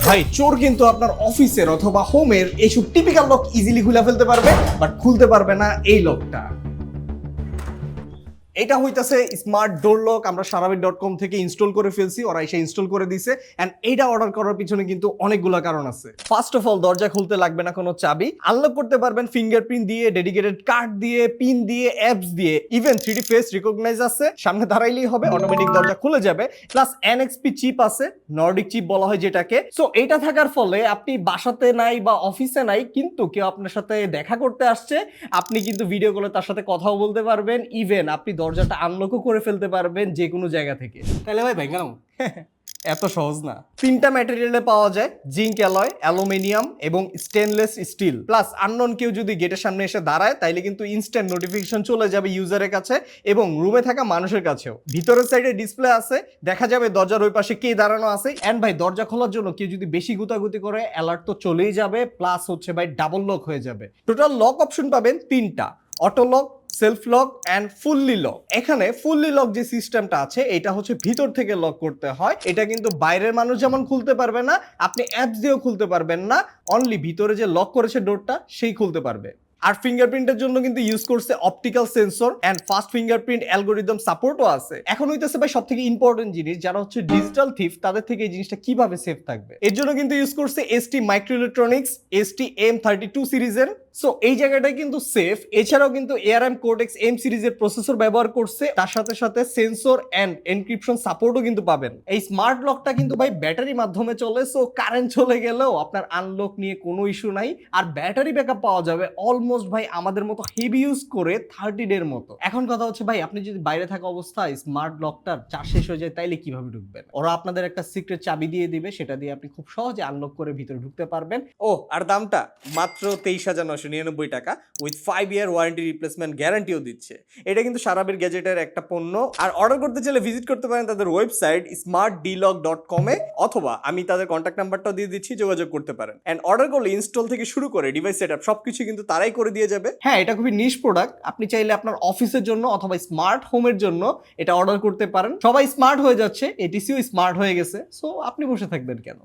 ভাই, চোর কিন্তু আপনার অফিসের অথবা হোমের এইসব টিপিক্যাল লক ইজিলি খুলে ফেলতে পারবে বাট খুলতে পারবে না এই লকটা এটা হইতাছে স্মার্ট ডোর লক আমরা সারাবিট ডট কম থেকে ইনস্টল করে ফেলছি, ওরা এসে ইনস্টল করে দিছে অ্যান্ড এইটা অর্ডার করার পিছনে কিন্তু অনেকগুলো কারণ আছে। ফার্স্ট অফ অল দরজা খুলতে লাগবে না কোনো চাবি। আনলক করতে পারবেন ফিঙ্গারপ্রিন্ট দিয়ে ডেডিকেটেড কার্ড দিয়ে পিন দিয়ে অ্যাপস দিয়ে। ইভেন থ্রি ফেস রিকগনাইজ আছে, সামনে দাঁড়াইলেই হবে অটোমেটিক দরজা খুলে যাবে। প্লাস এনএক্সপি চিপ আছে নর্ডিক চিপ বলা হয় যেটাকে। সো এটা থাকার ফলে আপনি বাসাতে নাই বা অফিসে নাই, কিন্তু কেউ আপনার সাথে দেখা করতে আসছে, আপনি কিন্তু ভিডিও কলে তার সাথে কথাও বলতে পারবেন। ইভেন আপনি দরজাটা আনলকও করে ফেলতে পারবেন যে কোনো জায়গা থেকে। তাহলে ভাই ভাই কেন এত সহজ না। তিনটা ম্যাটেরিয়ালে পাওয়া যায় জিঙ্ক অ্যালয় অ্যালুমিনিয়াম এবং স্টেনলেস স্টিল প্লাস আননোন কেউ যদি গেটের সামনে এসে দাঁড়ায় তাইলে কিন্তু ইনস্ট্যান্ট নোটিফিকেশন চলে যাবে ইউজারের কাছে এবং রুমে থাকা মানুষের কাছেও। ভিতরের সাইডে ডিসপ্লে আছে দেখা যাবে দরজার ওই পাশে কে দাঁড়ানো আছে। অ্যান্ড ভাই দরজা খোলার জন্য কেউ যদি বেশি গুতাগুতি করে অ্যালার্ট তো চলেই যাবে প্লাস হচ্ছে ভাই ডাবল লক হয়ে যাবে। টোটাল লক অপশন পাবেন তিনটা। Auto lock self lock and fully lock. এখানে ফুললি লক যে সিস্টেমটা আছে, এটা হচ্ছে ভিতর থেকে লক করতে হয়। এটা কিন্তু বাইরের মানুষ যেমন খুলতে পারবে না, আপনি অ্যাপস দিয়েও খুলতে পারবেন না। অনলি ভিতরে যে লক করেছে ডোরটা, সেই খুলতে পারবে। আর ফিঙ্গারপ্রিন্টের জন্য কিন্তু ইউজ করছে optical sensor and fast fingerprint algorithm সাপোর্টও আছে। এখন হইতেছে ভাই সব থেকে ইম্পর্টেন্ট জিনিস, যারা হচ্ছে ডিজিটাল থিফ তাদের থেকে এই জিনিসটা কীভাবে সেফ থাকবে? এর জন্য কিন্তু ইউজ করছে ST micro electronics ST M thirty two সিরিজের সো এই জায়গাটায় কিন্তু সেফ এছাড়াও কিন্তু এআরএম কোডেক্স এম সিরিজের প্রসেসর ব্যবহার করছে। তার সাথে সাথে সেন্সর অ্যান্ড এনক্রিপশন সাপোর্টও কিন্তু পাবেন। এই স্মার্ট লকটা কিন্তু ভাই ব্যাটারি মাধ্যমে চলে সো কারেন্ট চলে গেলেও আপনার আনলক নিয়ে কোনো ইস্যু নাই। আর ব্যাটারি ব্যাকআপ পাওয়া যাবে অলমোস্ট ভাই আমাদের মতো হেভি ইউজ করে থার্টি ডের মতো। এখন কথা হচ্ছে ভাই, আপনি যদি বাইরে থাকা অবস্থায় স্মার্ট লকটার চার্জ শেষ হয়ে যায়, তাইলে কীভাবে ঢুকবেন? ওরা আপনাদের একটা সিক্রেট চাবি দিয়ে দিবে, সেটা দিয়ে আপনি খুব সহজে আনলক করে ভিতরে ঢুকতে পারবেন। ও, আর দামটা? মাত্র তেইশ হাজার নশো নিরানব্বই টাকা with five year warranty replacement গ্যারান্টিও দিচ্ছে। এটা কিন্তু সারাবির গ্যাজেটের একটা পণ্য। আর অর্ডার করতে চাইলে ভিজিট করতে পারেন তাদের ওয়েবসাইট স্মার্ট ডিলক ডট কমে অথবা আমি তাদের কন্ট্যাক্ট নাম্বারটাও দিয়ে দিচ্ছি, যোগাযোগ করতে পারেন। অ্যান্ড অর্ডার করলে ইনস্টল থেকে শুরু করে ডিভাইস সেট আপ সবকিছু কিন্তু তারাই করে দিয়ে যাবে। হ্যাঁ এটা খুবই নিশ প্রোডাক্ট আপনি চাইলে আপনার অফিসের জন্য অথবা স্মার্ট হোমের জন্য এটা অর্ডার করতে পারেন। সবাই স্মার্ট হয়ে যাচ্ছে এটিসিও স্মার্ট হয়ে গেছে। সো আপনি বসে থাকবেন কেন?